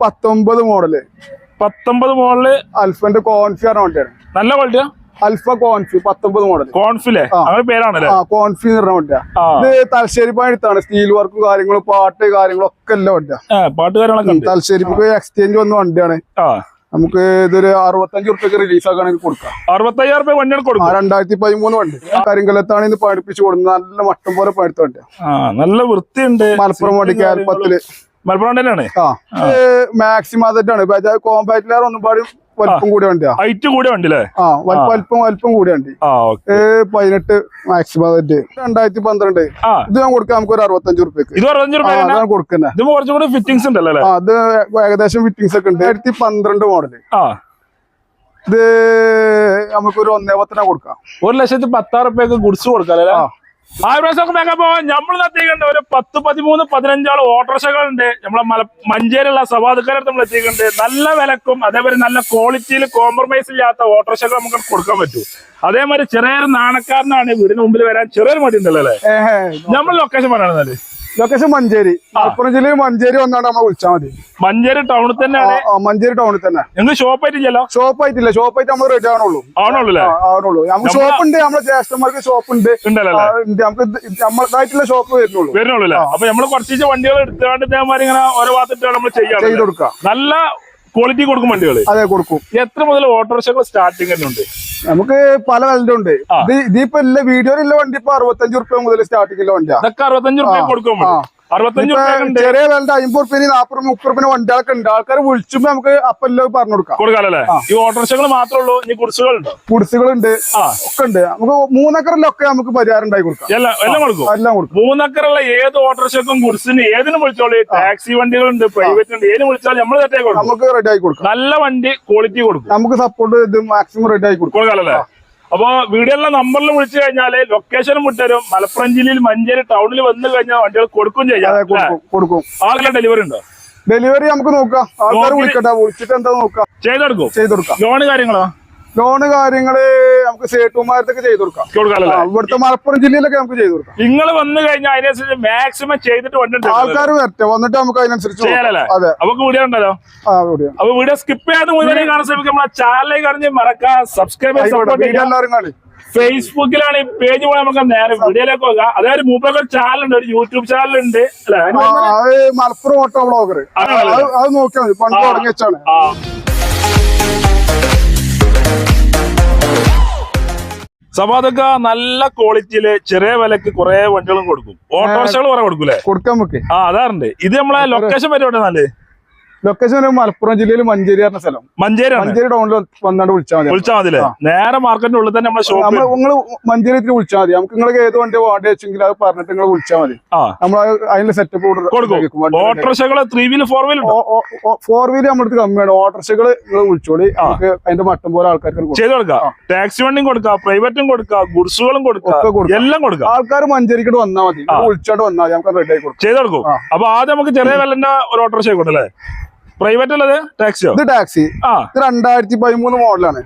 പത്തൊമ്പത് മോഡൽ പത്തൊമ്പത് മോഡൽ അൽഫന്റെ കോൺഫി പറഞ്ഞ വണ്ടിയാണ് നല്ല ക്വാളിറ്റിയാ അൽഫ കോൺഫി പത്തൊമ്പത് മോഡൽ കോൺഫിലെ. പേരാണല്ലേ? കോൺഫി എന്ന് പറഞ്ഞ വണ്ടിയാ. ഇത് തലശ്ശേരി പണിത്താണ് സ്റ്റീൽ വർക്കും കാര്യങ്ങളും പാട്ട് കാര്യങ്ങളും ഒക്കെ എല്ലാം വണ്ടിയാ. ആ, പാട്ടുകാരങ്ങളൊക്കെ ഉണ്ട്. തലശ്ശേരി എക്സ്ചേഞ്ച് വന്ന വണ്ടിയാണ്. നമുക്ക് ഇതൊരു അറുപത്തഞ്ച് റുപ്യക്ക് റിലീസ് ആക്കുകയാണെങ്കിൽ കൊടുക്കാം. അറുപത്തയ്യായിരം റുപ്യ വണ്ടിയാണ് കൊടുക്കാം രണ്ടായിരത്തി പതിമൂന്ന് വണ്ടി. കരിങ്കലത്താണ് ഇത് പഠിപ്പിച്ചു കൊടുക്കുന്നത്. നല്ല മട്ടം പോലെ പഠിത്തം വണ്ടിയാ. നല്ല വൃത്തിയുണ്ട്. മലപ്പുറം വണ്ടി കാൽപ്പത്തിൽ മലപ്പുറം തന്നെയാണ്? മാക്സിമം ഒന്നും പാടി വലിപ്പം കൂടിയ വണ്ടിയാ. ഹൈറ്റ് കൂടിയ വണ്ടി അല്ലേ ആ വൽ- വലിപ്പം വലിപ്പം കൂടിയ വണ്ടി. പതിനെട്ട് മാക്സിമം രണ്ടായിരത്തി പന്ത്രണ്ട്. ഇത് ഞാൻ കൊടുക്കാം നമുക്ക് ഒരു അറുപത്തഞ്ച് റുപ്യക്ക് ഇത് അറുപത്തഞ്ച് കൊടുക്കുന്നത് ഇത് കുറച്ചും കൂടി ഫിറ്റിംഗ്സ് ഉണ്ടല്ലോ അല്ലേ? ആ അത് ഏകദേശം ഫിറ്റിംഗ്സ് ഒക്കെ ഉണ്ട്. രണ്ടായിരത്തി പന്ത്രണ്ട് മോഡൽ ഇത് നമുക്കൊരു ഒന്നേ പത്തിനാ കൊടുക്കാം. ഒരു ലക്ഷത്തി പത്താറ് റുപ്യക്ക് ഗുഡ്സ് കൊടുക്കാം അല്ലേ? ആ. പ്രാവശ്യം നമ്മൾ ഒരു പത്ത് പതിമൂന്ന് പതിനഞ്ചോളം ഓട്ടോറിക്ഷകളുണ്ട്. നമ്മളെ മല മഞ്ചേരിയുള്ള സവാദക്കാരത്ത് നമ്മൾ എത്തിക്കുന്നുണ്ട് നല്ല വിലക്കും അതേപോലെ നല്ല ക്വാളിറ്റിയിൽ കോംപ്രമൈസ് ഇല്ലാത്ത ഓട്ടോറിക്ഷകൾ നമുക്ക് കൊടുക്കാൻ പറ്റൂ. അതേമാതിരി ചെറിയൊരു നാണക്കാരനാണ് വീടിന് മുമ്പിൽ വരാൻ ചെറിയൊരു മടി ഉണ്ടല്ലോ അല്ലേ നമ്മൾ ലൊക്കേഷൻ പറയണത് ലൊക്കേഷൻ മഞ്ചേരി. മലപ്പുറം ജില്ലയിൽ മഞ്ചേരി വന്നാണ്ട് നമ്മൾ വിളിച്ചാൽ മതി. മഞ്ചേരി ടൗണിൽ തന്നെ മഞ്ചേരി ടൗണിൽ തന്നെ. നിങ്ങൾ ഷോപ്പ് ആയിട്ടില്ലല്ലോ? ഷോപ്പ് ആയിട്ടില്ല. ഷോപ്പ് ആയിട്ട് നമ്മൾ റെഡി ആവണുള്ളൂ. ആവണുള്ളൂ ആവണുള്ളൂ. നമുക്ക് ഷോപ്പ് ഉണ്ട്. നമ്മുടെ ജ്യേഷ്ഠന്മാർക്ക് ഷോപ്പ് ഉണ്ട്. നമുക്ക് നമ്മളതായിട്ടുള്ള ഷോപ്പ് വരുന്നുള്ളൂ. വരുന്നുള്ളൂ അപ്പൊ നമ്മൾ കുറച്ച് വണ്ടികൾ എടുത്തുകൊണ്ട് ഇതേമാതിരി ഇങ്ങനെ ഓരോ ഭാഗത്തിട്ടാണ് നമ്മൾ ചെയ്യാം ചെയ്ത് കൊടുക്കാം. നല്ല ക്വാളിറ്റി കൊടുക്കും വണ്ടികൾ അതെ കൊടുക്കും. എത്ര മുതൽ ഓട്ടോറിക്ഷകൾ സ്റ്റാർട്ടിംഗ് തന്നെ ഉണ്ട്? നമുക്ക് പല വിലന്റെ ഉണ്ട് ഇത് ഇതിപ്പോ ഇല്ല വീഡിയോയിലുള്ള വണ്ടി ഇപ്പൊ അറുപത്തഞ്ച് റുപ്യ മുതൽ സ്റ്റാർട്ടിംഗ് വണ്ടിയാണ് ഇതൊക്കെ അറുപത്തഞ്ച് റുപ്യ കൊടുക്കും റുപ്യ ചെറിയ വിലന്റെ അമ്പത് റുപ്യ നാപ്പത് മുപ്പത് റുപ്യ വണ്ടികളൊക്കെ ഉണ്ട്. ആൾക്കാർ വിളിച്ചുമ്പോ നമുക്ക് അപ്പല്ല പറഞ്ഞു കൊടുക്കാം കൊടുക്കാല്ലേ ഈ ഓട്ടോറിക്ഷകൾ മാത്രമേ ഉള്ളൂ ഇനി കുടിസുകൾ ഉണ്ടോ കുടിസുകളുണ്ട് ഒക്കെ ഉണ്ട്. നമുക്ക് മൂന്നക്കറിലൊക്കെ നമുക്ക് പരിഹാരം ഉണ്ടായി കൊടുക്കാം. എല്ലാം എല്ലാം കൊടുക്കും? എല്ലാം കൊടുക്കും. മൂന്നക്കറുള്ള ഏത് ഓട്ടോറിക്ഷക്കും കുടിസിന് ഏതിനും വിളിച്ചോളൂ? ടാക്സി വണ്ടികളുണ്ട് പ്രൈവറ്റ് ഉണ്ട്. ഏതിനും വിളിച്ചാലും നമ്മൾ ആയി കൊടുക്കും. നമുക്ക് റെഡി ആയി കൊടുക്കാം. നല്ല വണ്ടി ക്വാളിറ്റി കൊടുക്കും. നമുക്ക് സപ്പോർട്ട് ഇത് മാക്സിമം റെഡി ആയി കൊടുക്കും. കൊടുക്കാല്ലേ അപ്പൊ വീടുകളിലെ നമ്പറിൽ വിളിച്ചു കഴിഞ്ഞാൽ ലൊക്കേഷനും വിട്ടുതരും. മലപ്പുറം ജില്ലയിൽ മഞ്ചേരി ടൗണിൽ വന്നു കഴിഞ്ഞാൽ വണ്ടികൾ കൊടുക്കും ചെയ്യാം. കൊടുക്കും ഡെലിവറി ഉണ്ടോ? ഡെലിവറി നമുക്ക് നോക്കാം. ആൾക്കാർ വിളിക്കട്ടെ വിളിച്ചിട്ട് എന്താ നോക്കാം. ചെയ്തെടുക്കും? ചെയ്ത് കൊടുക്കാം ലോണ് കാര്യങ്ങളോ? ലോണ് കാര്യങ്ങൾ നമുക്ക് സേട്ടുമാരത്തൊക്കെ ചെയ്തു കൊടുക്കാം. ഇവിടുത്തെ മലപ്പുറം ജില്ലയിലൊക്കെ നമുക്ക് ചെയ്തു കൊടുക്കാം. നിങ്ങൾ വന്നു കഴിഞ്ഞാൽ അതിനനുസരിച്ച് മാക്സിമം ചെയ്തിട്ട് വന്നിട്ട്. ആൾക്കാർ വരട്ടെ വന്നിട്ട് നമുക്ക് അതിനനുസരിച്ച്. അതെ. നമുക്ക് വീഡിയോ ഉണ്ടല്ലോ? ആ വീഡിയോ. അപ്പൊ വീഡിയോ സ്കിപ്പ് ചെയ്യാതെ മുഴുവൻ കാണാൻ ശ്രമിക്കും നമ്മളെ ചാനലിലേക്ക് അറിഞ്ഞ് മറക്കാം സബ്സ്ക്രൈബ് സപ്പോർട്ട് വീഡിയോ ചെയ്യാം എല്ലാവരും കാണി. ഫേസ്ബുക്കിലാണ് ഈ പേജ് പോലെ നമുക്ക് നേരെ വീഡിയോയിലേക്ക് പോകാം. അതായത് മൂപ്പൊക്കെ ചാനൽ ഉണ്ട് ഒരു യൂട്യൂബ് ചാനൽ ഉണ്ട്. അല്ലെ? ആ, മലപ്പുറം ഓട്ടോ ബ്ലോഗർ അത് നോക്കിയാൽ മതി. പണ്ട് തുടങ്ങി സവാദക്ക നല്ല ക്വാളിറ്റിയിൽ ചെറിയ വിലക്ക് കുറെ വണ്ടികളും കൊടുക്കും. ഓട്ടോറിക്ഷകൾ കുറെ കൊടുക്കൂലേ കൊടുക്കാൻ ആ അതാറുണ്ട്. ഇത് നമ്മളെ ലൊക്കേഷൻ പരിപാടി നല്ലേ ലൊക്കേഷൻ മലപ്പുറം ജില്ലയിൽ മഞ്ചേരി പറഞ്ഞ സ്ഥലം. മഞ്ചേരി മഞ്ചേരി ടൗണിൽ വന്നാണ്ട് വിളിച്ചാൽ മതി. വിളിച്ചാൽ മതി നേരെ മാർക്കറ്റിന്റെ ഉള്ളിൽ തന്നെ ഷോപ്പ് നിങ്ങൾ മഞ്ചേരി വിളിച്ചാൽ മതി. നമുക്ക് നിങ്ങൾക്ക് ഏത് വണ്ടി വേണ്ടി വെച്ചെങ്കിൽ അത് പറഞ്ഞിട്ട് നിങ്ങൾ വിളിച്ചാൽ മതി. നമ്മൾ അതിന്റെ സെറ്റപ്പ് കൊടുക്കും. ഓട്ടോറിക്ഷകൾ ത്രീ വീൽ ഫോർ വീൽ ഉണ്ടോ? ഫോർ വീലർ നമ്മുടെ കമ്മിയാണ്. ഓട്ടോറിക്ഷകൾ നിങ്ങൾ വിളിച്ചോളി. നമുക്ക് അതിന്റെ മട്ടം പോലെ ആൾക്കാർക്ക്. ചെയ്ത് കൊടുക്കാം. ടാക്സി വണ്ടിയും കൊടുക്കാം. പ്രൈവറ്റും കൊടുക്കാം. ഗുഡ്സുകളും കൊടുക്കാം. എല്ലാം കൊടുക്കാം. ആൾക്കാർ മഞ്ചേരിക്കോട് വന്നാൽ മതി. വിളിച്ചോണ്ട് വന്നാൽ മതി. നമുക്ക് റെഡി ആയി കൊടുക്കും. ചെയ്ത് കൊടുക്കും. അപ്പൊ ആദ്യം നമുക്ക് ചെറിയ വിലന്റെ ഒരു ഓട്ടോറിക്ഷ കൊടുക്കും അല്ലേ? പ്രൈവറ്റ് ഉള്ളത് ടാക്സിയോ ഇത് ടാക്സി ആ. ഇത് രണ്ടായിരത്തി പതിമൂന്ന് മോഡലാണ്.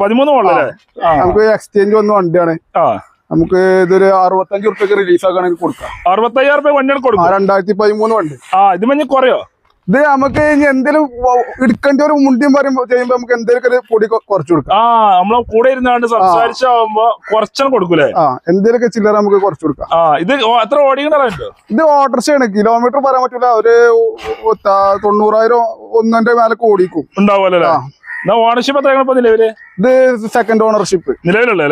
പതിമൂന്ന് മോഡലല്ലേ? നമുക്ക് എക്സ്ചേഞ്ച് വന്ന വണ്ടിയാണ്. ആ. നമുക്ക് ഇതൊരു അറുപത്തഞ്ച് റുപ്യക്ക് റിലീസ് ആക്കുകയാണെങ്കിൽ കൊടുക്കാം. അറുപത്തയ്യായിരം വണ്ടിയാണ് കൊടുക്കും രണ്ടായിരത്തി പതിമൂന്ന് വണ്ടി. ആ ഇത് മഞ്ഞ് കുറയോ? ഇത് നമുക്ക് ഇനി എന്തെങ്കിലും എടുക്കേണ്ട ഒരു മുണ്ടിയും പറയുമ്പോ ചെയ്യുമ്പോ നമുക്ക് എന്തെങ്കിലും ഒരു പൊടി കുറച്ചു കുറച്ച് കൊടുക്കാം. ആ നമ്മളെ കൂടെ ഇരുന്നാണ്ട് സംസാരിച്ചാവുമ്പോ കുറച്ചാണ് കൊടുക്കൂലേ? ആ എന്തെങ്കിലുമൊക്കെ ചില്ലറ നമുക്ക് കുറച്ച് കൊടുക്കാം. ആ ഇത് എത്ര ഓടിക്കണ്ടോ ഇത് കിലോമീറ്റർ പറയാൻ പറ്റൂല. ഒരു തൊണ്ണൂറായിരം ഒന്നിന്റെ മേലെ ഓടിക്കും. ഉണ്ടാവുമല്ലോ ഓണർഷിപ്പ് എത്ര ഇപ്പൊ നിലവിൽ? ഇത് സെക്കൻഡ് ഓണർഷിപ്പ് നിലവിലുള്ള.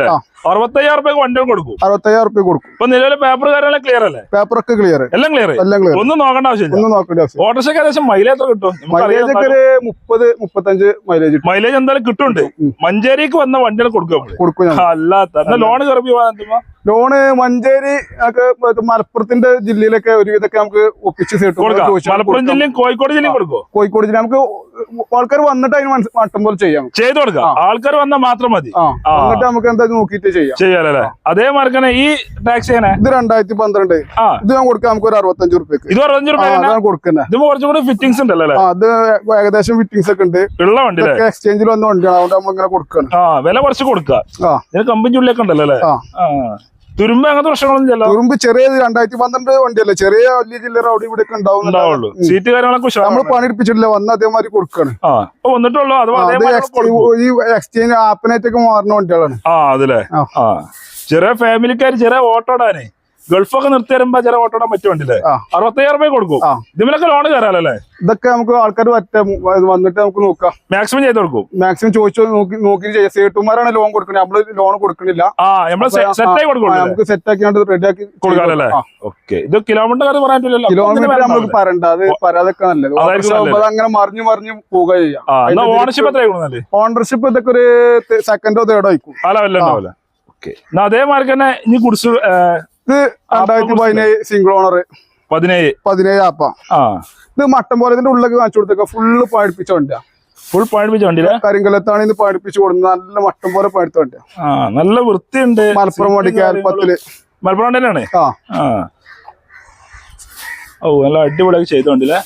അറുപത്തയ്യായിരം റുപ്യ വണ്ടി കൊടുക്കും. അറുപത്തയ്യായിരം റുപ്യ കൊടുക്കും. ഇപ്പൊ നിലവിലെ പേപ്പർ കാര്യങ്ങളൊക്കെ ക്ലിയർ അല്ലേ? പേപ്പർ ഒക്കെ ക്ലിയർ എല്ലാം ക്ലിയർ എല്ലാം ക്ലിയർ ഒന്നും നോക്കേണ്ട ആവശ്യമില്ല. ഒന്നും നോക്കേണ്ട ആവശ്യം ഓട്ടോറിക്ഷയ്ക്ക് ഏകദേശം മൈലേജ് എത്ര കിട്ടും? മൈലേജ് ഒക്കെ ഒരു മുപ്പത് മുപ്പത്തഞ്ച് മൈലേജ് മൈലേജ് എന്തായാലും കിട്ടുന്നുണ്ട്. മഞ്ചേരിക്ക് വന്ന വണ്ടികൾ കൊടുക്കും കൊടുക്കും അല്ലാത്ത ലോൺ കയറി ലോണ് മഞ്ചേരി ഒക്കെ മലപ്പുറത്തിന്റെ ജില്ലയിലൊക്കെ ഒരുവിധമൊക്കെ നമുക്ക് ഒപ്പിച്ച് മലപ്പുറം ജില്ലയും കോഴിക്കോട് ജില്ലയും കൊടുക്കും കോഴിക്കോട് ജില്ല. നമുക്ക് ആൾക്കാർ വന്നിട്ട് അതിന് മനസ്സിലാക്കാം മട്ടം പോലെ ചെയ്യാം. ചെയ്തു കൊടുക്കാം. ആൾക്കാർ വന്നാൽ മാത്രം മതി. എന്നിട്ട് നമുക്ക് എന്താ നോക്കിയിട്ട് ചെയ്യാം. ചെയ്യാലല്ലേ? അതേ തന്നെ ഈ ടാക്സി ഇത് രണ്ടായിരത്തി പന്ത്രണ്ട്. ഇത് ഞാൻ കൊടുക്കാം നമുക്ക് ഒരു അറുപത്തഞ്ച് റുപ്യക്ക് ഇത് അറുപത്തഞ്ച് അതാണ് കൊടുക്കുന്നത്. ഇത് കുറച്ചും കൂടി ഫിറ്റിംഗ്സ് ഉണ്ട് അല്ലേ? അത് ഏകദേശം ഫിറ്റിംഗ്സ് ഒക്കെ ഉണ്ട്. ഉള്ള വണ്ടി എക്സ്ചേഞ്ചിൽ വന്ന വണ്ടിയാണ് അതുകൊണ്ട് നമ്മൾ ഇങ്ങനെ കൊടുക്കണം. ആ വില കുറച്ച് കൊടുക്കുക കമ്പനി ഉള്ളിലൊക്കെ ഉണ്ടല്ലോ അല്ലേ? തുരുമ്പ് അങ്ങനത്തെ പ്രശ്നങ്ങളൊന്നും തുരുമ്പ് ചെറിയ രണ്ടായിരത്തി പന്ത്രണ്ട് വണ്ടിയല്ലേ? ചെറിയ വലിയ ചില്ലറ അവിടെ ഇവിടെ ഒക്കെ ഉണ്ടാവുള്ളൂ. ഉണ്ടാവും സീറ്റ് കാര്യങ്ങളൊക്കെ നമ്മൾ. പണിയെടുപ്പിച്ചിട്ടില്ല. വന്ന് അതേമാതിരി കൊടുക്കാണ്. വന്നിട്ടുള്ളൂ. ഈ എക്സ്ചേഞ്ച് ആപ്പിനായിട്ടൊക്കെ മാറുന്ന വണ്ടികളാണ്. ആ അതെ ആ. ആ. ചെറിയ ഫാമിലിക്കാർ ചെറിയ ഓട്ടോടാനേ ഗൾഫൊക്കെ നിർത്തി വരുമ്പോ ചില ഓട്ടോ പറ്റും ആ. അറുപത്തയ്യായിരം രൂപ കൊടുക്കും. ഇതിലൊക്കെ ലോൺ കയറാലല്ലേ ഇതൊക്കെ നമുക്ക് ആൾക്കാർ പറ്റ വന്നിട്ട് നമുക്ക് നോക്കാം. മാക്സിമം ചെയ്ത് കൊടുക്കും. മാക്സിമം ചോദിച്ചു നോക്കി നോക്കി സേട്ടുമാരാണ് ലോൺ കൊടുക്കുന്നത് നമ്മൾ ലോൺ കൊടുക്കണില്ല. സെറ്റായി നമുക്ക് ഓക്കെ ഇത് കിലോമീറ്റർ കാര്യം പറയാൻ പറ്റില്ലല്ലോ. കിലോമീറ്റർ നമുക്ക് പറയണ്ട. അത് നല്ലത്. അങ്ങനെ മറിഞ്ഞു മറിഞ്ഞു പോവുക ചെയ്യാം. ഓണർഷിപ്പ് എത്രയാണ് ഓണർഷിപ്പ് ഇതൊക്കെ ഒരു സെക്കൻഡോ തേർഡോ ആയിക്കും. അതേമാതിരി തന്നെ ഇനി കുടിച്ചു ഇത് രണ്ടായിരത്തി പതിനേഴ് സിംഗിൾ ഓണർ പതിനേഴ്. പതിനേഴ് ആപ്പ ഇത് മട്ടൻ പോലെ ഇതിന്റെ ഉള്ളിലേക്ക് കാണിച്ചു കൊടുത്തേക്ക. ഫുള്ള് പാടിപ്പിച്ച വണ്ടിയാ. ഫുൾ പാടിപ്പിച്ച വണ്ടിയില്ലേ കരിങ്കലത്താണ് ഇത് പഴുപ്പിച്ച് കൊടുക്കുന്നത്. നല്ല മട്ടൻ പോലെ പാടിത്ത വണ്ടിയാ. നല്ല വൃത്തിയുണ്ട്. മലപ്പുറം വണ്ടി കേരളത്തിൽ മലപ്പുറം വണ്ടി ആ. ആ. ഓ നല്ല അടിപൊളിയാക്കി ചെയ്തോണ്ടില്ലേ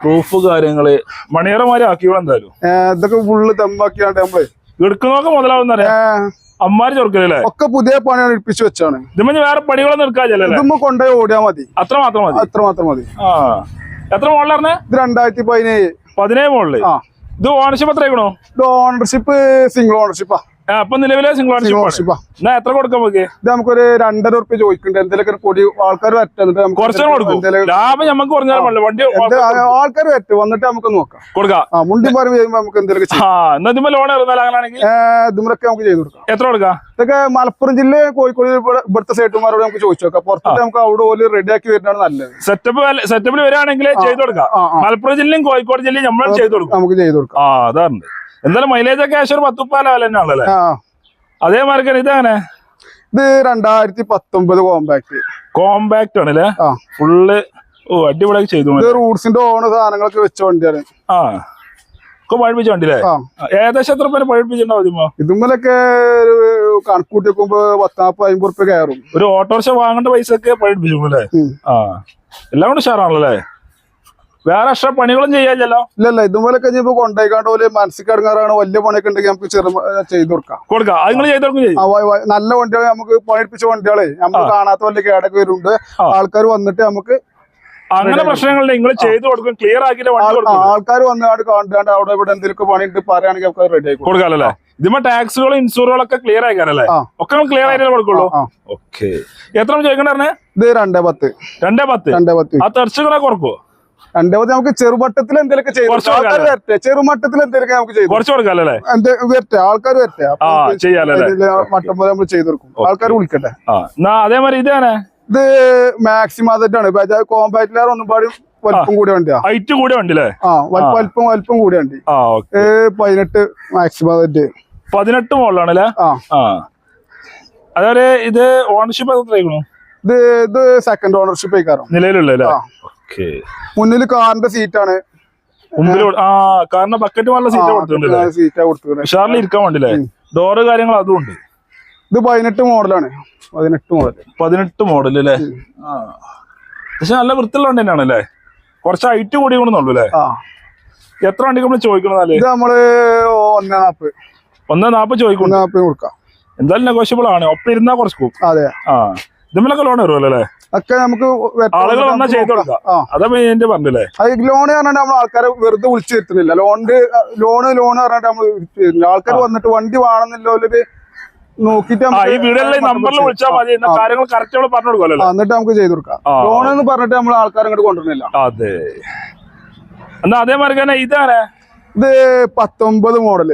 പ്രൂഫ് കാര്യങ്ങൾ. മണിയറമാരെ ആക്കിയോളാം എന്തായാലും. ഏ, ഇതൊക്കെ ഫുള്ള് തെമ്പാക്കിയാണ്ട് നമ്മൾ എടുക്കുന്നതൊക്കെ മുതലാവുന്ന അമ്മാര് ചൊറുക്കലല്ലേ ഒക്കെ പുതിയ പണിയാണ് എടുപ്പിച്ച് വെച്ചാണ്. ഇതിമ്മ വേറെ പണികളൊന്നും എടുക്കാല്ലേ ഇതുമ്പോ കൊണ്ടുപോയി ഓടിയാ മതി. അത്ര മാത്രം മതി? അത്ര മാത്രം മതി. ആ. എത്ര മോളിലാണ് ഇത് രണ്ടായിരത്തി പതിനേഴ്. പതിനേഴ് മോളിൽ. ഇത് ഓണർഷിപ്പ് എത്ര ഇത് ഓണർഷിപ്പ് സിംഗിൾ ഓണർഷിപ്പാ അപ്പൊ നിലവിലെ ഓണർഷിപ്പ് എന്നാ എത്ര കൊടുക്കാൻ നമുക്ക്? ഇത് നമുക്കൊരു രണ്ടര ഉറുപ്പ് ചോദിക്കുന്നുണ്ട്. എന്തെങ്കിലും പൊടി ആൾക്കാർ വരട്ടെ കുറച്ചു കൊടുക്കും. ലാഭം നമുക്ക് പറഞ്ഞാൽ മതി വണ്ടി ആൾക്കാർ വരട്ടെ. വന്നിട്ട് നമുക്ക് നോക്കാം. കൊടുക്കാം. മുണ്ടി പറമ്പ് ചെയ്യുമ്പോ നമുക്ക് എന്തെങ്കിലും ലോൺ അങ്ങനെയാണെങ്കിൽ ഇതുമൊക്കെ നമുക്ക് ചെയ്ത് കൊടുക്കാം. എത്ര കൊടുക്കാം? ഇതൊക്കെ മലപ്പുറം ജില്ല കോഴിക്കോട് ഇവിടെ- ഇവിടുത്തെ സേട്ടുമാരോട് നമുക്ക് ചോദിച്ചു നോക്കാം. പുറത്തിട്ട് നമുക്ക് അവിടെ ഓൽ റെഡിയാക്കി വരുന്നതാണ് നല്ലത്. സെറ്റപ്പ് സെറ്റപ്പിൽ വരികയാണെങ്കിൽ ചെയ്ത് കൊടുക്കാം. മലപ്പുറം ജില്ലയും കോഴിക്കോട് ജില്ലയും നമ്മൾ ചെയ്ത് കൊടുക്കാം. നമുക്ക് ചെയ്ത് കൊടുക്കാം. ആ അതാണ്. എന്തായാലും മൈലേജ് ഒക്കെ ഏകദേശം ഒരു പത്തുപ്പാല വില തന്നെയാണല്ലേ അതേമാതിരി തന്നെ ഇതങ്ങനെ ഇത് രണ്ടായിരത്തി പത്തൊമ്പത് കോമ്പാക്ട് കോമ്പാക്ട് ആണ് അല്ലേ? ഫുള്ള് ഓ അടിപൊളിയാക്കി ചെയ്തു റൂട്ട്സിന്റെ ഓണ സാധനങ്ങളൊക്കെ വെച്ച വണ്ടിയാണ്. ആ. പഴിപ്പിച്ച വണ്ടിയില്ലേ? ഏകദേശം എത്ര പേര് പഴിപ്പിച്ചിട്ടുണ്ടാവും ഇതുമ്മലൊക്കെ ഒരു കണക്കൂട്ടി വെക്കുമ്പോ പത്താപ്പ് അമ്പത് ഉറുപ്പ്യ കയറും. ഒരു ഓട്ടോറിക്ഷ വാങ്ങേണ്ട പൈസ ഒക്കെ പഴിപ്പിച്ചു അല്ലേ? ആ. എല്ലാം കൊണ്ട് ഉഷാറാണല്ലേ വേറെ എക്സ്ട്രാ പണികളും ചെയ്യാല്ലോ ഇല്ലല്ല ഇതുപോലെ കഴിഞ്ഞപ്പോ കൊണ്ടുപോയിക്കാണ്ട് പോലെ മനസ്സിൽ കടങ്ങാറാണ് വലിയ പണിയൊക്കെ ഉണ്ടെങ്കിൽ നമുക്ക് ചെറു ചെയ്ത് കൊടുക്കാം. കൊടുക്കാം. നിങ്ങൾ ചെയ്ത് കൊടുക്കും നല്ല വണ്ടികൾ നമുക്ക് പണിപ്പിച്ച വണ്ടികളെ. നമുക്ക് കാണാത്ത വലിയ കേടൊക്കെ വരുന്നുണ്ട്. ആൾക്കാർ വന്നിട്ട് നമുക്ക് അങ്ങനെ പ്രശ്നങ്ങളില്ല. നിങ്ങൾ ചെയ്ത് കൊടുക്കും ക്ലിയർ ആക്കിയിട്ട് ആൾക്കാർ വന്നാണ്ട് കാണാണ്ട് അവിടെ ഇവിടെ എന്തെങ്കിലും പണിയുണ്ട് പറയുകയാണെങ്കിൽ നമുക്ക് റെഡി ആയി കൊടുക്കാം. ഇതിമ്മ ടാക്സുകളും ഇൻഷുറുകളൊക്കെ ക്ലിയർ ആയിക്കാനല്ലേ. ഒക്കെ നമ്മൾ ക്ലിയർ ആയിട്ടേ കൊടുക്കുള്ളൂ. ഓക്കെ. എത്ര ചോദിക്കണ്ടേ ഇത് രണ്ടേ പത്ത്. രണ്ടേ പത്ത്? രണ്ടേ പത്ത്. ആ തെർച്ചുകളെ കുറക്കോ രണ്ടേ പത്ത് നമുക്ക് ചെറുമട്ടത്തിൽ എന്തെങ്കിലും ചെയ്തു. ആൾക്കാർ വരട്ടെ. ചെറുമട്ടത്തിൽ എന്തെങ്കിലുമൊക്കെ നമുക്ക് ചെയ്തു. വരട്ടെ? ആൾക്കാർ വരട്ടെ. മട്ടം പോലെ നമ്മൾ ചെയ്തു കൊടുക്കും. ആൾക്കാർ വിളിക്കട്ടെ. അതേമാതിരി ഇതാണ് ഇത് മാക്സിമം അതാണ് ബജാജ് കോമ്പാക്ടിലാർ ഒന്നും പാടി വലിപ്പം കൂടിയ വണ്ടിയാ. ഹൈറ്റ് കൂടിയ വണ്ടി അല്ലേ ആ. വൽ- വലിപ്പം വലിപ്പം കൂടിയ വണ്ടി. പതിനെട്ട് മാക്സിമം അതിന്റെ പതിനെട്ട് മുകളിലാണ് അല്ലേ ആ. അതേപോലെ ഇത് ഓണർഷിപ്പ് എത്ര ഇത് ഇത് സെക്കൻഡ് ഓണർഷിപ്പ് ആയിക്കാരം. നിലവിലുള്ള മുന്നിൽ കാറിന്റെ സീറ്റാണ് കാരണം ബക്കറ്റ് നല്ല സീറ്റ് ഉഷാറിൽ ഇരിക്കാൻ വേണ്ടില്ലേ ഡോറ് കാര്യങ്ങൾ അതും ഉണ്ട്. ഇത് പതിനെട്ട് മോഡലാണ്. പതിനെട്ട് മോഡൽ. പതിനെട്ട് മോഡൽ അല്ലേ? പക്ഷെ നല്ല വൃത്തിയുള്ള വണ്ടി തന്നെയാണ് അല്ലേ? കുറച്ച് ഹൈറ്റ് കൂടി കൊണ്ടുള്ളൂ അല്ലേ? എത്ര വണ്ടിക്ക് നമ്മൾ ചോദിക്കണമെന്നാൽ ഇത് നമ്മൾ ഒന്നേ നാപ്പ് ഒന്ന് നാപ്പിന് കൊടുക്കാം. എന്തായാലും നെഗോഷ്യബിൾ ആണ്. ഒപ്പം ഇരുന്നാ കുറച്ച് അതെ. ആ. ഇതിമ്മലൊക്കെ ലോൺ വരുമല്ലോ ഒക്കെ നമുക്ക് ആളുകൾ വന്നാൽ ചെയ്ത്. കൊടുക്കാം അതാ മെയിന്റെ പറഞ്ഞില്ലേ? ലോൺ പറഞ്ഞിട്ട് നമ്മൾ ആൾക്കാരെ വെറുതെ വിളിച്ചു വരുത്തുന്നില്ല. ലോണിന്റെ ലോണ് ലോണ് പറഞ്ഞിട്ട് നമ്മൾ ആൾക്കാർ വന്നിട്ട് വണ്ടി വേണമെന്നില്ല നോക്കിട്ട് എന്നിട്ട് നമുക്ക് ചെയ്ത് കൊടുക്കാം. ലോൺ എന്ന് പറഞ്ഞിട്ട് നമ്മൾ ആൾക്കാരെ ഇങ്ങോട്ട് കൊണ്ടുവരുന്നില്ല. അതെ. എന്നാ അതേമാതിരി തന്നെ ഇതാണ് ഇത് പത്തൊമ്പത് മോഡൽ.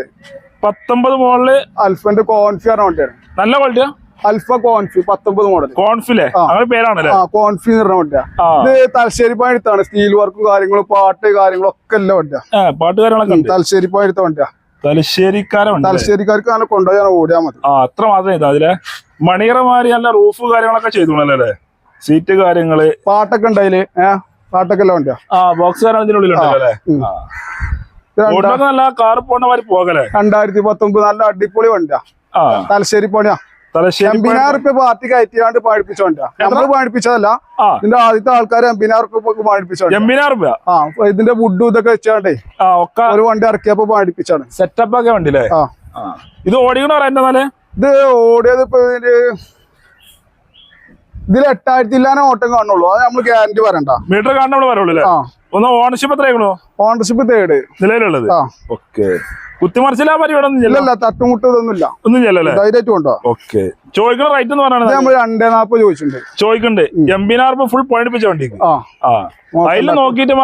പത്തൊമ്പത് മോഡൽ അൽഫന്റെ കോൺഫിയർ വണ്ടിയാണ് നല്ല ക്വാളിറ്റിയാ അൽഫ കോൺഫി പത്തൊമ്പത് മോഡൽ കോൺഫിലെ പേരാണല്ലേ? കോൺഫി എന്ന് പറഞ്ഞ വണ്ടിയാ. ഇത് തലശ്ശേരി പണിയെടുത്താണ് സ്റ്റീൽ വർക്കും കാര്യങ്ങളും പാട്ട് കാര്യങ്ങളും ഒക്കെ എല്ലാം വണ്ടിയാ. പാട്ട് കാര്യങ്ങളൊക്കെ തലശ്ശേരി പണിയെടുത്ത വണ്ടിയാ. തലശ്ശേരിക്കാരൻ തലശ്ശേരിക്കാർക്ക് അങ്ങനെ കൊണ്ടുപോയാൽ ഓടിയാൽ മതി. ആ അത്ര മാത്രമേ ഇതാ അതിലെ മണിയറമാരി നല്ല റൂഫ് കാര്യങ്ങളൊക്കെ ചെയ്തു അല്ലേ? സീറ്റ് കാര്യങ്ങൾ. പാട്ടൊക്കെ ഉണ്ടായിൽ ഏഹ് പാട്ടൊക്കെ എല്ലാം ആ ബോക്സ് കാര്യങ്ങളെ നല്ല കാർ പോണ മാതിരി പോകലേ രണ്ടായിരത്തി പത്തൊമ്പത് നല്ല അടിപൊളി വണ്ടിയാ. തലശ്ശേരി പണിയാ. തലശ്ശേരി എംബിനാർ റുപ്യ പാർട്ടി കയറ്റിയാണ്ട് നമ്മൾ പഴിപ്പിച്ചതല്ല ആ. ഇതിന്റെ ആദ്യത്തെ ആൾക്കാർ എംബിനാർ റുപ്യ പഴിപ്പിച്ച വണ്ടി എമ്പിനാർ രൂപ ആ ഇതിന്റെ വുഡും ഇതൊക്കെ വെച്ചാണ്ടേ ഒരു വണ്ടി ഇറക്കിയപ്പോ പഴിപ്പിച്ചാണ് സെറ്റപ്പ് ഒക്കെ ആ. ഇത് ഓടിക്കണ എന്നാലേ ഇത് ഓടിയത് ഇപ്പൊ ഇതിന്റെ ഇതിൽ എട്ടായിരത്തി ഇല്ലാതെ ഓട്ടം കാണുള്ളൂ. അത് നമ്മൾ ഗ്യാരണ്ടി വരണ്ട മീറ്റർ കാണുന്ന ആ. ഒന്ന് ഓണർഷിപ്പ് എത്രയാണോ ഓണർഷിപ്പ് തേർഡ് നിലവിലുള്ളത്? ഓക്കെ കുത്തിമറിച്ചില്ല പരിപാടി ഒന്നും തട്ടുമുട്ടൊന്നുമില്ല ഇല്ലല്ല തട്ടുമുട്ട് ഇതൊന്നുമില്ല ഒന്നും ചെല്ലല്ലേ ധൈര്യമായിട്ട് കൊണ്ടോ ഓക്കെ. ചോദിക്കുന്ന റേറ്റ് എന്ന് പറയുന്നത് നമ്മൾ രണ്ടേ നാപ്പത് ചോദിച്ചിട്ടുണ്ട്. ചോദിക്കണ്ട് എംബിനാർപ്പ് ഫുൾ പോയിന്റ് വണ്ടിക്ക് വണ്ടി അതിൽ നോക്കിയിട്ട്.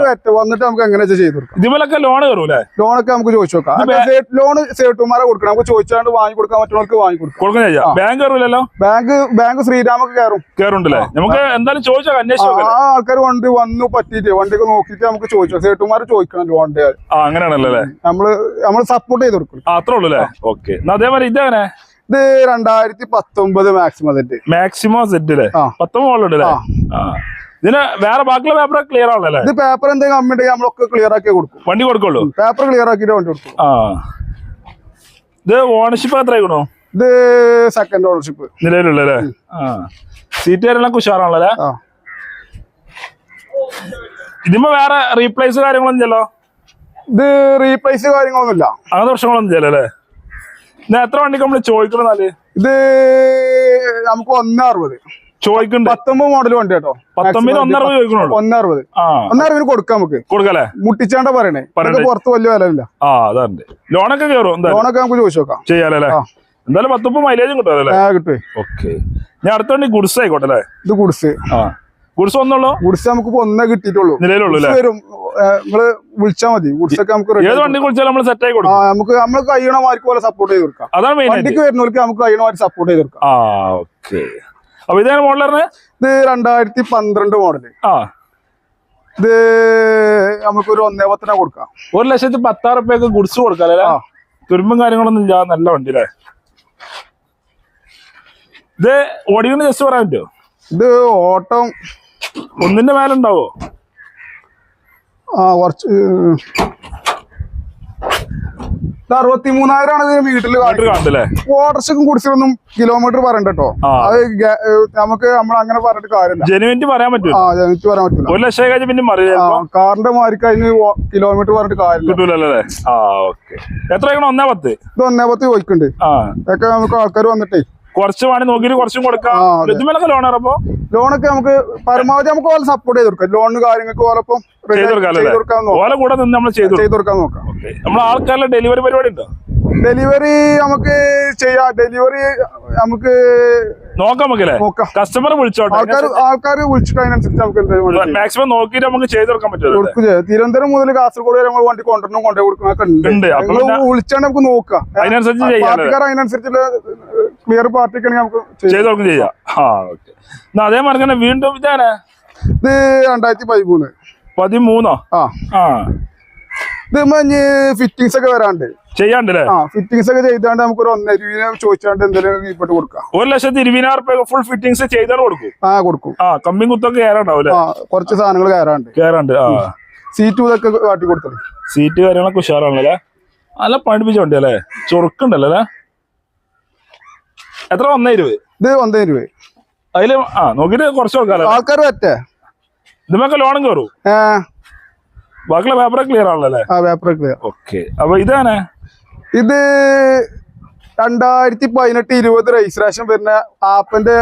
വരട്ടെ. വന്നിട്ട് നമുക്ക് എങ്ങനെ ചെയ്തു ഇതുപോലൊക്കെ ലോൺ കയറൂലേ ലോണൊക്കെ നമുക്ക് ചോദിച്ചു നോക്കാം. ലോൺ സേട്ടുമാരെ കൊടുക്കണം. നമുക്ക് ചോദിച്ചാണ്ട് വാങ്ങി കൊടുക്കാൻ മറ്റുള്ളവർക്ക് വാങ്ങി കൊടുക്കും. ചെയ്യാം. ബാങ്ക് കയറൂലല്ലോ? ബാങ്ക് ബാങ്ക് ശ്രീരാമൊക്കെ കയറും. കയറുണ്ടല്ലേ? നമുക്ക് എന്തായാലും ചോദിച്ചാൽ ആ അന്വേഷിച്ചു ആ ആൾക്കാർ വണ്ടി വന്നു പറ്റിയിട്ട് വണ്ടിയൊക്കെ നോക്കിയിട്ട് നമുക്ക് ചോദിച്ചു സേട്ടുമാർ ചോദിക്കണം ലോണിന്റെ അങ്ങനെയാണല്ലോ നമ്മൾ നമ്മൾ സപ്പോർട്ട് ചെയ്ത് കൊടുക്കും. അത്രേ ഉള്ളൂ അല്ലേ? ഓക്കെ അതേപോലെ ഇതങ്ങനെ? ഇത് രണ്ടായിരത്തി പത്തൊമ്പത് മാക്സിമം സെറ്റ് മാക്സിമം സെറ്റ് അല്ലേ. പത്തൊമ്പത് ഇതിന് വേറെ ബാക്കിയുള്ള പേപ്പർ ക്ലിയർ ആണല്ലേ ഇത് പേപ്പർ എന്തെങ്കിലും കമ്മി നമ്മളൊക്കെ ക്ലിയർ ആക്കി കൊടുക്കും. വണ്ടി കൊടുക്കുള്ളൂ? പേപ്പർ ക്ലിയർ ആക്കിയിട്ട് വണ്ടി കൊടുക്കും. ആ. ഇത് ഓണർഷിപ്പ് എത്ര ആയിക്കണോ? ഇത് സെക്കൻഡ് ഓണർഷിപ്പ് നിലവിലുള്ളല്ലേ ആ. സീറ്റ് കാര്യങ്ങളൊക്കെ ഉഷാറാണല്ലേ ഇതിമ്പോ വേറെ റീപ്ലേസ് കാര്യങ്ങളൊന്നും ചെല്ലോ ഇത് റീപ്ലേസ് കാര്യങ്ങളൊന്നുമില്ല. അങ്ങനത്തെ പ്രശ്നങ്ങളൊന്നും ചെല്ലോ അല്ലേ ഇത് എത്ര വണ്ടിക്ക് നമ്മൾ ചോദിക്കണെന്നാൽ ഇത് നമുക്ക് ഒന്ന് ചോദിക്കുന്നു ചോദിക്കണ്ട്. പത്തൊമ്പത് മോഡൽ വണ്ടി കേട്ടോ. പത്തൊമ്പത് ഒന്നറുപത് ഒന്നറുപത്. കൊടുക്കാം നമുക്ക്. കൊടുക്കല്ലേ മുട്ടിച്ചാണ്ട പറയണേ. പുറത്ത് വലിയ വിലയില്ല. ആ അതാണ്. ലോണൊക്കെ കയറും? ലോണൊക്കെ നമുക്ക് ചോദിച്ചു നോക്കാം. ചെയ്യാലേ. എന്തായാലും പത്തൊമ്പത് മൈലേജും കിട്ടും ആ കിട്ടുവേ. ഓക്കെ. ഞാൻ അടുത്ത വണ്ടി ഗുഡ്സ് ആയിക്കോട്ടെ അല്ലേ? ഇത് ഗുഡ്സ്. ആ. ഗുഡ്സ് ഒന്നുള്ളൂ ഗുഡ്സ് നമുക്ക് ഒന്നേ കിട്ടിയിട്ടുള്ളൂ. നിലവിലുള്ളൂ വരും. നിങ്ങൾ വിളിച്ചാ മതി. ഗുഡ്സ് ഒക്കെ നമുക്ക് ഏത് വണ്ടി വിളിച്ചാലും നമ്മൾ സെറ്റ് ആയി കൊടുക്കാം. നമുക്ക് നമ്മൾ കഴിയണ മാർക്ക് പോലെ സപ്പോർട്ട് ചെയ്ത് കൊടുക്കാം. അതാണ് വണ്ടിക്ക് വരുന്നവർക്ക് നമുക്ക് കഴിയണ മാതിരി സപ്പോർട്ട് ചെയ്ത് കൊടുക്കാം. ആ ഓക്കെ അപ്പൊ ഇതാണ് മോഡലറിന് ഇത് രണ്ടായിരത്തി പന്ത്രണ്ട് മോഡൽ ആ. ഇത് നമുക്കൊരു ഒന്നേ പത്തിനാ കൊടുക്കാം. ഒരു ലക്ഷത്തി പത്താറ് റുപ്യക്ക് ഗുഡ്സ് കൊടുക്കാം അല്ലേ? തുരുമ്പും കാര്യങ്ങളൊന്നും ഇല്ല. നല്ല വണ്ടി അല്ലേ ഇത് ഓടിക്കുന്ന ജസ്റ്റ് പറയാൻ പറ്റുമോ ഇത് ഓട്ടം ഒന്നിന്റെ മേലെ ഉണ്ടാവോ? ആ കുറച്ച് അറുപത്തി മൂന്നായിരമാണ് ഇതിന് വീട്ടിൽ കണ്ടല്ലേ ഓട്ടർഷക്കും കുടിച്ചൊന്നും കിലോമീറ്റർ പറയണ്ട കേട്ടോ അത് നമുക്ക് നമ്മൾ അങ്ങനെ പറഞ്ഞിട്ട് കാര്യമില്ല. ജെനുവിറ്റി പറയാൻ പറ്റുമോ ആ എനിക്ക് പറയാൻ പറ്റില്ല ഒരു ലക്ഷം കഴിഞ്ഞ് പിന്നെ കാറിന്റെ മാർക്ക് അതിന് കിലോമീറ്റർ പറഞ്ഞിട്ട് കാര്യമില്ല. കിട്ടൂലല്ലേ ആ ഓക്കെ. എത്ര ഒന്നേ പത്ത്? ഇത് ഒന്നേ പത്ത് പോയിക്കുണ്ട് ഇതൊക്കെ നമുക്ക് ആൾക്കാർ വന്നിട്ടേ കുറച്ച് വേണേ നോക്കിയിട്ട് കുറച്ചും കൊടുക്കാം. ഇതുമേലൊക്കെ ലോൺ ഇറപ്പോ ലോണൊക്കെ നമുക്ക് പരമാവധി നമുക്ക് പോലെ സപ്പോർട്ട് ചെയ്ത് കൊടുക്കാം. ലോണിന് കാര്യങ്ങൾക്ക് നോക്കാം. ഓല കൂടെ നിന്ന് നമ്മൾ ചെയ്ത് കൊടുക്കാൻ നോക്കാം. നമ്മൾ ആൾക്കാരുടെ ഡെലിവറി പരിപാടി ഉണ്ടോ? ഡെലിവറി നമുക്ക് ചെയ്യാം. ഡെലിവറി നമുക്ക് നോക്കാം നമുക്കല്ലേ കസ്റ്റമർ വിളിച്ചോട്ടെ. ആൾക്കാർ ആൾക്കാർ വിളിച്ചിട്ട് അതിനനുസരിച്ച് നമുക്ക് വണ്ടി മാക്സിമം നോക്കിയിട്ട് നമുക്ക് ചെയ്ത് കൊടുക്കാൻ പറ്റും. തിരുവനന്തപുരം മുതൽ കാസർഗോഡ് വരെ നമ്മൾ വണ്ടി കൊണ്ടുവരണം കൊണ്ടു കൊടുക്കുന്നൊക്കെ ഉണ്ട്. വിളിച്ചാണ്ട് നമുക്ക് നോക്കാം അതിനനുസരിച്ച്? പാർട്ടിക്കാർ അതിനനുസരിച്ചുള്ള ക്ലിയർ പാർട്ടിക്ക് നമുക്ക്. ചെയ്ത് കൊടുക്കും. ചെയ്യാം. ആ ഓക്കെ എന്നാ അതേമാതിരി തന്നെ വീണ്ടും ഇതാണ്. ഇത് രണ്ടായിരത്തി പതിമൂന്ന്. പതിമൂന്നോ? ആ. ആ. ഇത് മഞ്ഞ് ഫിറ്റിങ്സ് ഒക്കെ വരാണ്ട് ചെയ്യാണ്ടല്ലേ? ഫിറ്റിംഗ്സ് ഒക്കെ ചെയ്താണ്ട് നമുക്ക് ഒരു ഒന്നര രൂപ ചോദിച്ചാണ്ട് എന്തെങ്കിലും ഇപ്പോട്ട് കൊടുക്കാം. ഒരു ലക്ഷത്തി ഇരുപതിനായിരം റുപ്യ ഫുൾ ഫിറ്റിംഗ്സ് ചെയ്താണ് കൊടുക്കും? ആ കൊടുക്കും. ആ കമ്പിയും കുത്തൊക്കെ കയറാണ്ടാവില്ലേ കുറച്ച് സാധനങ്ങൾ കയറാണ്ട് കയറാണ്ട് ആ. സീറ്റ് ഇതൊക്കെ കാട്ടി കൊടുത്തത്. സീറ്റ് കാര്യങ്ങളൊക്കെ ഉഷാറാണല്ലേ? നല്ല പഠിപ്പിച്ച വണ്ടി അല്ലേ? ചൊറുക്കുണ്ടല്ലോ അല്ലേ? എത്ര? ഒന്നേ ഇരുപത്. ഇത് ഒന്നേ രൂപ അതിൽ ആ നോക്കിട്ട് കുറച്ച് കൊടുക്കാല്ലേ ആൾക്കാർ പറ്റേ ഇതുമൊക്കെ ലോണും കയറും ബാക്കിയുള്ള പേപ്പർ ക്ലിയർ ആണല്ലോ അല്ലേ? ആ പേപ്പർ ക്ലിയർ ഓക്കെ അപ്പൊ ഇതാണ് ഇത് രണ്ടായിരത്തി പതിനെട്ട് ഇരുപത് രജിസ്ട്രേഷൻ വരുന്ന ആപ്പിന്റെ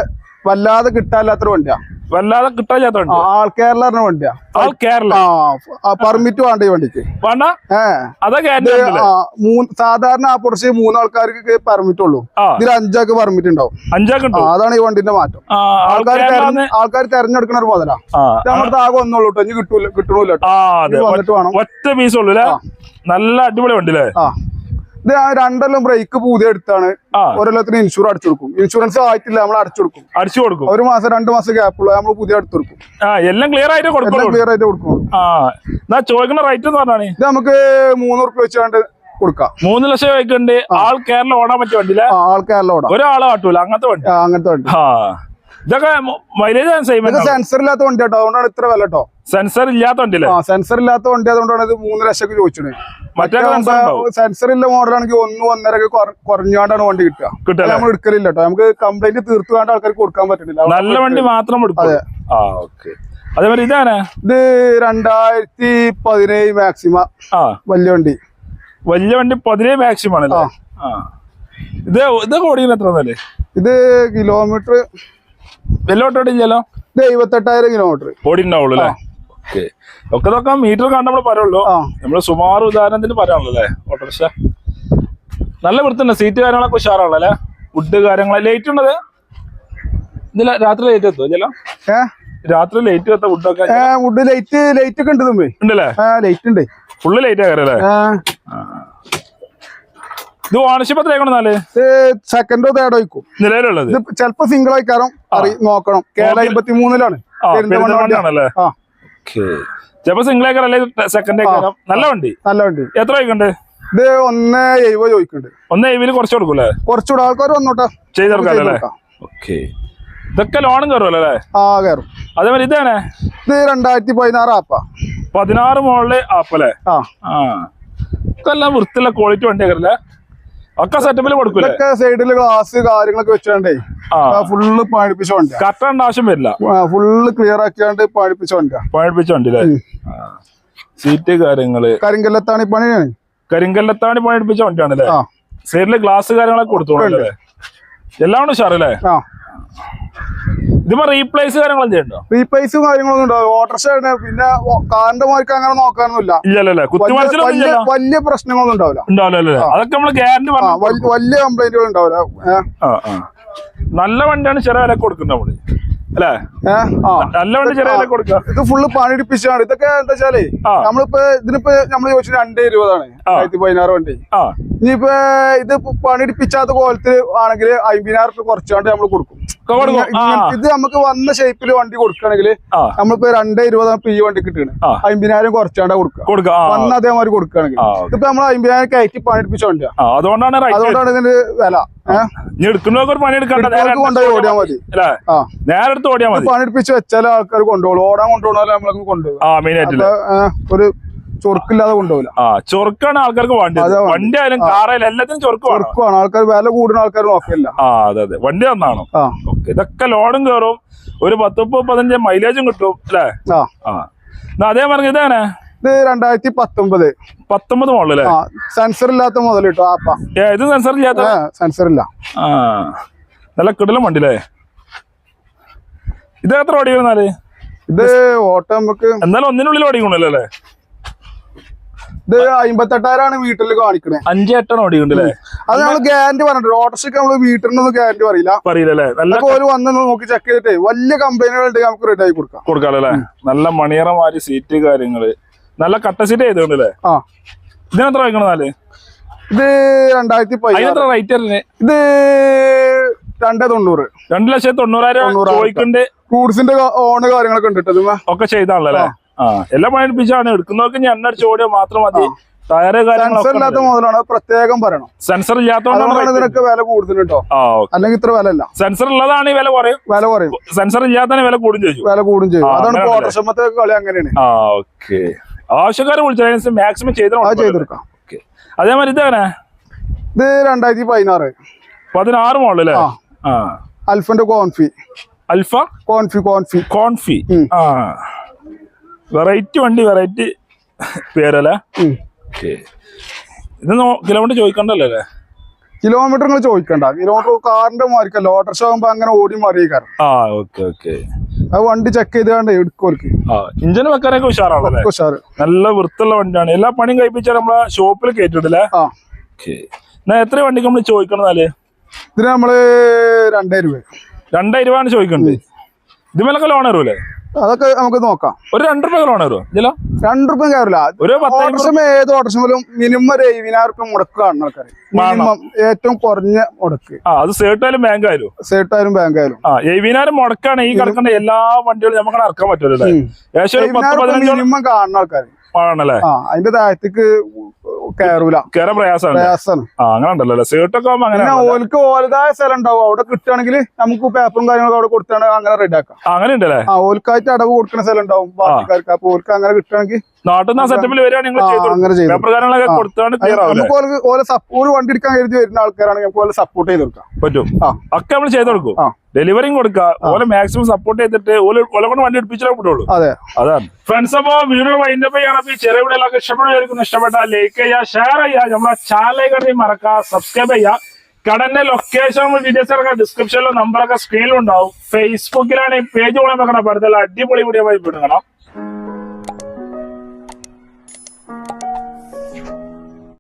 വല്ലാതെ കിട്ടാല്ലാത്തൊരു വണ്ടിയാ. വല്ലാതെ കിട്ടാത്ത ആൾ കേരള പറഞ്ഞ വണ്ടിയാ. ആൾ കേരള. ആ പെർമിറ്റ് വേണ്ട ഈ വണ്ടിക്ക്. വേണ്ട? സാധാരണ ആ പുറച്ച് മൂന്നാൾക്കാർക്ക് പെർമിറ്റ് ഉള്ളൂ. ഇതിൽ അഞ്ചാൾക്ക് പെർമിറ്റ് ഉണ്ടാവും. അതാണ് ഈ വണ്ടിന്റെ മാറ്റം. ആൾക്കാർ ആൾക്കാർ തെരഞ്ഞെടുക്കണ ഒരു മുതലാ. നമ്മുടെ ആകെ ഒന്നുള്ളൂ കേട്ടോ ഇനി കിട്ടൂല കിട്ടണല്ലോ വന്നിട്ട് വേണം. ഒറ്റ പീസ് ഉള്ളൂ നല്ല അടിപൊളി വണ്ടി അല്ലേ ആ. ഇത് ആ രണ്ടെല്ലാം ബ്രേക്ക് പൂതി എടുത്താണ്. ആ. ഇൻഷുർ അടിച്ചു കൊടുക്കും. ഇൻഷുറൻസ് ആയിട്ടില്ല നമ്മൾ അടിച്ചു കൊടുക്കും. അടിച്ചു കൊടുക്കും. ഒരു മാസം രണ്ടു മാസം ഗ്യാപ്പ് ഉള്ള നമ്മൾ പുതിയ എടുത്തു കൊടുക്കും. എല്ലാം ക്ലിയർ ആയിട്ട് എല്ലാം ക്ലിയർ ആയിട്ട് കൊടുക്കും. ചോദിക്കുന്ന റേറ്റ് എന്ന് പറഞ്ഞാണ് ഇത് നമുക്ക് മൂന്ന് റുപ്യ വെച്ചാണ്ട് കൊടുക്കാം. മൂന്ന് ലക്ഷം വയ്ക്കുന്നുണ്ട് ആൾ കേരളം ഓടാൻ പറ്റിയ വണ്ടിയില്ല ആൾ കേരളം ഓടാം. ഒരാളെ കാട്ടൂല അങ്ങനത്തെ വണ്ടി. അങ്ങനത്തെ വണ്ടി. ഇതൊക്കെ മൈലേജ് സെൻസർ ഇല്ലാത്ത വണ്ടി കേട്ടോ അതുകൊണ്ടാണ് ഇത്ര വില കേട്ടോ. സെൻസർ ഇല്ലാത്ത വണ്ടിയില്ലേ സെൻസർ ഇല്ലാത്ത വണ്ടി അതുകൊണ്ടാണ് ഇത് മൂന്ന് ലക്ഷം ചോദിച്ചത്. സെൻസർ ഇല്ല മോഡലാണെങ്കിൽ ഒന്ന് ഒന്നര കുറഞ്ഞാണ്ടാണ് വണ്ടി കിട്ടുക. കിട്ടല്ലേ? നമ്മൾ എടുക്കലില്ല കേട്ടോ നമുക്ക് കംപ്ലൈന്റ് തീർത്തു വേണ്ട ആൾക്കാർക്ക് കൊടുക്കാൻ പറ്റുന്നില്ല നല്ല വണ്ടി മാത്രം അതെ. ആ ഓക്കെ അതേപോലെ ഇതാണ് ഇത് രണ്ടായിരത്തി പതിനേഴ് മാക്സിമ ആ. വലിയ വണ്ടി. വലിയ വണ്ടി പതിനേഴ് മാക്സിമ ആണല്ലോ? ഇത് ഇത് ഓടിക്കുന്ന എത്ര തന്നെ ഇത് കിലോമീറ്റർ വെല്ലോട്ടോട്ട് ചെയ്യാലോ ഇത് എഴുപത്തെട്ടായിരം കിലോമീറ്റർ ഓടിണ്ടാവുള്ളൂ അല്ലേ? ഓക്കെ ഒക്കെ നോക്കാം. മീറ്റർ കണ്ട നമ്മൾ പറയുള്ളൂ. നമ്മൾ സുമാർ ഉദാഹരണത്തിന് പറയാനുള്ളൂ അല്ലേ ഓട്ടോറിക്ഷ. നല്ല വൃത്തിണ്ട് സീറ്റ് കാര്യങ്ങളൊക്കെ ഉഷാറാണല്ലോ അല്ലെ? ഫുഡ് കാര്യങ്ങൾ ലൈറ്റ് ഉണ്ടത്? ഇന്നലെ രാത്രി ലൈറ്റ് എത്തുമോ ചില ഏ? രാത്രി ലൈറ്റ് എത്ത ഫുഡൊക്കെ ഫുഡ് ലൈറ്റ് ലൈറ്റ് ഒക്കെ ഉണ്ട് തുമ്പേ. ഉണ്ടല്ലേ? ലൈറ്റ് ഉണ്ട്. ഫുള്ള് ലൈറ്റ് ആകാറല്ലേ ഇത് ഓണർഷിപ്പ് എത്രയാക്കണം എന്നാൽ? സെക്കൻഡോ തേർഡോ വയ്ക്കും നിലവിലുള്ളത്. ചിലപ്പോ സിംഗിൾ ആയിക്കാരം നോക്കണം. കേരള അമ്പത്തി മൂന്നിലാണ് ആ പെരിന്തൽമണ്ണയാണല്ലേ ആ. ഓക്കെ. ചിലപ്പോ സിംഗിൾ ഏക്കർ അല്ലെ സെക്കൻഡ് ഏക്കർ നല്ല വണ്ടി? നല്ല വണ്ടി. എത്ര ചോദിക്കണ്ട് ഇത് ഒന്ന് എഴുപത് ചോദിക്കുന്നുണ്ട്. ഒന്ന് എഴുപതിൽ കുറച്ച് കൊടുക്കൂലേ? കുറച്ചുകൂടെ ആൾക്കാർ വന്നോട്ടെ. ചെയ്തെടുക്കാം അല്ലേ? കൊടുക്കാം. ഓക്കെ. ഇതൊക്കെ ലോണും കയറുമല്ലോ അല്ലേ? ആ കയറും. അതേപോലെ ഇതാണ് ഇത് രണ്ടായിരത്തി പതിനാറ് ആപ്പ. പതിനാറ് മോളിൽ ആപ്പല്ലേ ആ. ആ. ഇതെല്ലാം വൃത്തിയുള്ള ക്വാളിറ്റി വണ്ടിയാക്കല്ലേ ഒക്കെ സെറ്റപ്പിൽ കൊടുക്കൂലേ? ഇതൊക്കെ സൈഡിൽ ഗ്ലാസ് കാര്യങ്ങളൊക്കെ വെച്ചാണ്ടേ ഫുള്ള് പണിപ്പിച്ച വണ്ടിയാ കറക്റ്റ് ആവശ്യം വരില്ല. ഫുള്ള് ക്ലിയർ ആക്കിയാണ്ട് പണിപ്പിച്ച വണ്ടിയാ പണിപ്പിച്ച വണ്ടി സീറ്റ് കാര്യങ്ങൾ. കരിങ്കല്ലത്താണി പണി പണിയാണ്. കരിങ്കല്ലത്താണി പണിപ്പിച്ച വണ്ടിയാണല്ലേ സൈഡിൽ ഗ്ലാസ് കാര്യങ്ങളൊക്കെ കൊടുത്തോളൂ എല്ലാം ഉണ്ട് ഉഷാറല്ലേ? ആ. ഇതിപ്പോ റീപ്ലേസ് കാര്യങ്ങളും ചെയ്യണ്ടോ റീപ്ലേസും കാര്യങ്ങളൊന്നും ഉണ്ടാവും ഓട്ടർഷ പിന്നെ ഓ- കാറിന്റെ മാർക്ക് അങ്ങനെ നോക്കാനൊന്നുമില്ല. ഇല്ലല്ലേ കുത്തി വലിയ വലിയ പ്രശ്നങ്ങളൊന്നും ഉണ്ടാവില്ല. ഉണ്ടാവില്ല അതൊക്കെ നമ്മൾ ഗ്യാരണ്ടി ആ പറഞ്ഞു വൽ- വലിയ കംപ്ലൈന്റുകൾ ഉണ്ടാവില്ല. നല്ല വണ്ടിയാണ് ചെറിയ വില കൊടുക്കുന്നത് നമ്മൾ. അല്ലേ? നല്ല വണ്ടി ചെറിയ വില കൊടുക്കുക. ഇത് ഫുള്ള് പണിടിപ്പിച്ചാണ് ഇതൊക്കെ എന്താ വെച്ചാലേ. നമ്മളിപ്പോ ഇതിനിപ്പോ നമ്മൾ ചോദിച്ചു രണ്ടേ ഇരുപതാണ്. ആയിരത്തി പതിനാറ് വണ്ടി. ഇനിയിപ്പോ ഇത് പണിയെടുപ്പിച്ചാത്ത കോലത്തിൽ ആണെങ്കിൽ അമ്പതിനായിരം റുപ്യ കുറച്ചാണ്ട് നമ്മൾ കൊടുക്കും. ഇത് നമുക്ക് വന്ന ഷേപ്പിൽ വണ്ടി കൊടുക്കുകയാണെങ്കിൽ ആ. നമ്മളിപ്പോ രണ്ടേ ഇരുപതാണ് പി വണ്ടി കിട്ടുന്നത് ആ. അമ്പതിനായിരം കുറച്ചാണ്ടാ കൊടുക്കുക. വന്ന അതേമാതിരി കൊടുക്കുകയാണെങ്കിൽ ഇപ്പൊ നമ്മൾ അമ്പതിനായിരം കയറ്റി പണിയെടുപ്പിച്ച വണ്ടിയാ. അതുകൊണ്ടാണ് അതുകൊണ്ടാണ് ഇതിന്റെ വില. പണിയെടുപ്പിച്ച് വെച്ചാൽ ആൾക്കാർ കൊണ്ടുപോകും ഓടാൻ കൊണ്ടുപോകണല്ലോ നമ്മളൊക്കെ കൊണ്ടുപോകും. ആ മെയിൻ ആയിട്ടില്ല അപ്പൊ ഏഹ്, ഒരു ചൊറുക്കില്ലാതെ കൊണ്ടുപോകില്ല ആ ചൊറുക്കാണ് ആൾക്കാർക്ക് വേണ്ടത്. വണ്ടി ആയാലും കാറായാലും എല്ലാത്തിനും ചൊറുക്ക് ചൊറുക്കുവാണ്. ആൾക്കാർ വില കൂടുന്ന ആൾക്കാർ നോക്കില്ല. ആ അതെ അതെ. വണ്ടി ഓക്കെ ഇതൊക്കെ ലോണും കയറും. ഒരു പത്ത് പതിനഞ്ച് മൈലേജും കിട്ടും അല്ലേ? ആ. അതേ പറഞ്ഞു ഇതാണ് ഇത് രണ്ടായിരത്തി പത്തൊമ്പത് പത്തൊമ്പത് ആ സെൻസർ ഇല്ലാത്ത മുതൽ കിട്ടും ആപ്പ ഏ, ഇത് സെൻസർ ഇല്ലാത്ത സെൻസർ ഇല്ല ആ. നല്ല കിടലും വണ്ടി അല്ലേ ഇത് എത്ര ഓടി വരുന്നാൽ ഇത് ഓട്ടോ നമുക്ക് എന്നാലും ഒന്നിനുള്ളിൽ ഓടിക്കണല്ലോ അല്ലേ? ഇത് അമ്പത്തെട്ടായിരമാണ് വീട്ടിൽ കാണിക്കണേ. അഞ്ച് അല്ലേ അത് നമ്മൾ ഗ്യാരണ്ടി പറഞ്ഞിട്ട് ഓട്ടർഷിക്ക് നമ്മൾ വീട്ടിൽ നിന്നൊന്നും ഗ്യാരണ്ടി പറയില്ല പറയില്ല നല്ല ഒരു വന്ന് നോക്കി ചെക്ക് ചെയ്തിട്ട് വലിയ കമ്പനികളുണ്ട് നമുക്ക് റെഡി ആയി കൊടുക്കാം. കൊടുക്കാം അല്ലേ നല്ല മണിയറമാര് സീറ്റ് കാര്യങ്ങൾ. നല്ല കട്ട സീറ്റ് ചെയ്തോണ്ടല്ലേ ആ. ഇതിനെത്ര വയ്ക്കണതാൽ ഇത് രണ്ടായിരത്തി പതിനെത്ര റേറ്റ് വരുന്നത് ഇത് രണ്ടേ തൊണ്ണൂറ്. രണ്ടു ലക്ഷത്തി തൊണ്ണൂറായിരം. ചോദിക്കുന്നുണ്ട് ഫ്രൂട്ട്സിന്റെ ഓണ് കാര്യങ്ങളൊക്കെ ഉണ്ട്. ഒക്കെ ചെയ്താണല്ലോ അല്ലേ ആ എല്ലാം പണിപ്പിച്ചാണ് എടുക്കുന്നവർക്ക് ഞാൻ എണ്ണടിച്ച് ഓടിയാൽ മാത്രം മതി. ടയറ് സെൻസർ ഇല്ലാത്ത മുതലാണ് പ്രത്യേകം പറയണം. സെൻസർ ഇല്ലാത്തതുകൊണ്ടാണ് ഇതിനൊക്കെ വില കൂടുതൽ കേട്ടോ അല്ലെങ്കിൽ ഇത്ര വില അല്ല സെൻസർ ഉള്ളതാണ് വില കുറയും. വില കുറയും. സെൻസർ ഇല്ലാത്തതാണ് വില കൂടും ചോദിച്ചു വില കൂടും ചെയ്യും. അതാണ് അങ്ങനെയാണല്ലേ? കളി അങ്ങനെയാണ്. ആ ഓക്കെ. ആവശ്യക്കാരെ വിളിച്ചതിനനുസരിച്ച് മാക്സിമം ചെയ്തെടുക്കാം അതേമാതിരി ഇതങ്ങനെ ഇത് രണ്ടായിരത്തി പതിനാറ് പതിനാറ് ആ. അൽഫന്റെ കോൺഫി അൽഫ? കോൺഫി കോൺഫി കോൺഫി ആ. വെറൈറ്റി വണ്ടി വെറൈറ്റി പേരല്ലേ? ഇത് കിലോമീറ്റർ ചോദിക്കണ്ടല്ലോ അല്ലേ? കിലോമീറ്റർ നിങ്ങൾ ചോദിക്കണ്ട. കിലോമീറ്റർ കാറിന്റെ മാറിക്കല്ല ഓട്ടോറിക്ഷ ആകുമ്പോ അങ്ങനെ ഓടി മറിയിക്കാറ് ആ ഓക്കെ ഓക്കെ. അത് വണ്ടി ചെക്ക് ചെയ്താണ്ട് എടുക്കുമർക്ക് ആ ഇഞ്ചിന് വെക്കാനൊക്കെ ഉഷാറാണല്ലേ? ഉഷാറ്. നല്ല വൃത്തിയുള്ള വണ്ടിയാണ്. എല്ലാ പണിയും കഴിപ്പിച്ചാൽ നമ്മളെ ഷോപ്പിൽ കയറ്റിട്ടില്ലേ ആ. എത്ര വണ്ടിക്ക് നമ്മൾ ചോദിക്കണമെന്നാൽ ഇതിന് നമ്മൾ രണ്ടായിരം രൂപ. രണ്ടായിരം രൂപയാണ് ചോദിക്കുന്നത് ഇതുമേലൊക്കെ ലോൺ തരൂലേ അതൊക്കെ നമുക്ക് നോക്കാം. ഒരു രണ്ട് രൂപ ഇതിലോ രണ്ട് റുപ്യം കയറില്ല ഓട്ടോറിക്ഷ ഏത് ഓട്ടോറിക്ഷയിലും മിനിമം ഒരു എഴുപതിനായിരം റുപ്യ മുടക്ക് ആൾക്കാർ മിനിമം ഏറ്റവും കുറഞ്ഞ മുടക്ക്. അത് സേർട്ടായാലും ബാങ്ക് ആയാലും. സേട്ടായാലും ബാങ്ക് ആയാലും. എഴുപതിനായിരം മുടക്കാണ് ഈ കിടക്കേണ്ട എല്ലാ വണ്ടികളും നമുക്ക് ഇറക്കാൻ പറ്റില്ല മിനിമം കാണുന്ന ആൾക്കാർ അതിന്റെ താഴത്തേക്ക് കയറൂല കയറാൻ പ്രയാസമാണ് പ്രയാസമാണ്. അങ്ങനെ ഉണ്ടല്ലോ അല്ലേ? ആകുമ്പോൾ അങ്ങനെ ഓൽക്ക് ഓലതായ സ്ഥലം ഉണ്ടാവും. അവിടെ കിട്ടുകയാണെങ്കിൽ നമുക്ക് പേപ്പറും കാര്യങ്ങളൊക്കെ അവിടെ കൊടുത്താണ് അങ്ങനെ റെഡി ആക്കാം അങ്ങനെ ഉണ്ടല്ലേ ആ ഓൽക്കായിട്ട് അടവ് കൊടുക്കുന്ന സ്ഥലം ഉണ്ടാവും ബാക്കിക്കാർക്ക്. അപ്പൊ ഓൽക്ക് അങ്ങനെ കിട്ടുകയാണെങ്കിൽ നാട്ടിൽ നിന്ന് സെറ്റപ്പിൽ വരികയാണ് നിങ്ങൾ ആ, ചെയ്തു അങ്ങനെ ചെയ്തു പേപ്പർ കാര്യങ്ങളൊക്കെ കൊടുത്താണ് അത് ക്ലിയർ ആവില്ലേ? നമുക്ക് ഓൽക്ക് ഓലെ സപ്പോ- ഒരു വണ്ടി എടുക്കാൻ കരുതി വരുന്ന ആൾക്കാരാണെങ്കിൽ നമുക്ക് ഓലെ സപ്പോർട്ട് ചെയ്ത് കൊടുക്കാം. പറ്റും. ഒക്കെ നമ്മൾ ചെയ്ത് കൊടുക്കും. ഡെലിവറിയും കൊടുക്കുക. ഓലെ മാക്സിമം സപ്പോർട്ട് ചെയ്തിട്ട് ഓല കൊണ്ട് വണ്ടി എടുപ്പിച്ചാലേ വിടുള്ളൂ അതെ. അതാണ്. ഫ്രണ്ട്സ് അപ്പോ വീഡിയോ വൈൻഡപ്പ് ചെയ്യണം ഈ ചെറിയ വീടുകളൊക്കെ ഇഷ്ടപ്പെടുന്ന ഇഷ്ടപ്പെട്ട ലൈക്ക് ചെയ്യുക ഷെയർ ചെയ്യുക. നമ്മളെ ചാനൽ കണ്ടി മറക്കുക സബ്സ്ക്രൈബ് ചെയ്യുക. കടന്റെ ലൊക്കേഷൻ വീഡിയോസ് ഒക്കെ ഡിസ്ക്രിപ്ഷനിലും നമ്പറൊക്കെ സ്ക്രീനിലുണ്ടാവും ഫേസ്ബുക്കിലാണ് ഈ പേജ് കൂടെ നോക്കണം പഠിത്തം അടിപൊളി വീഡിയോ ആയി വിടുകണം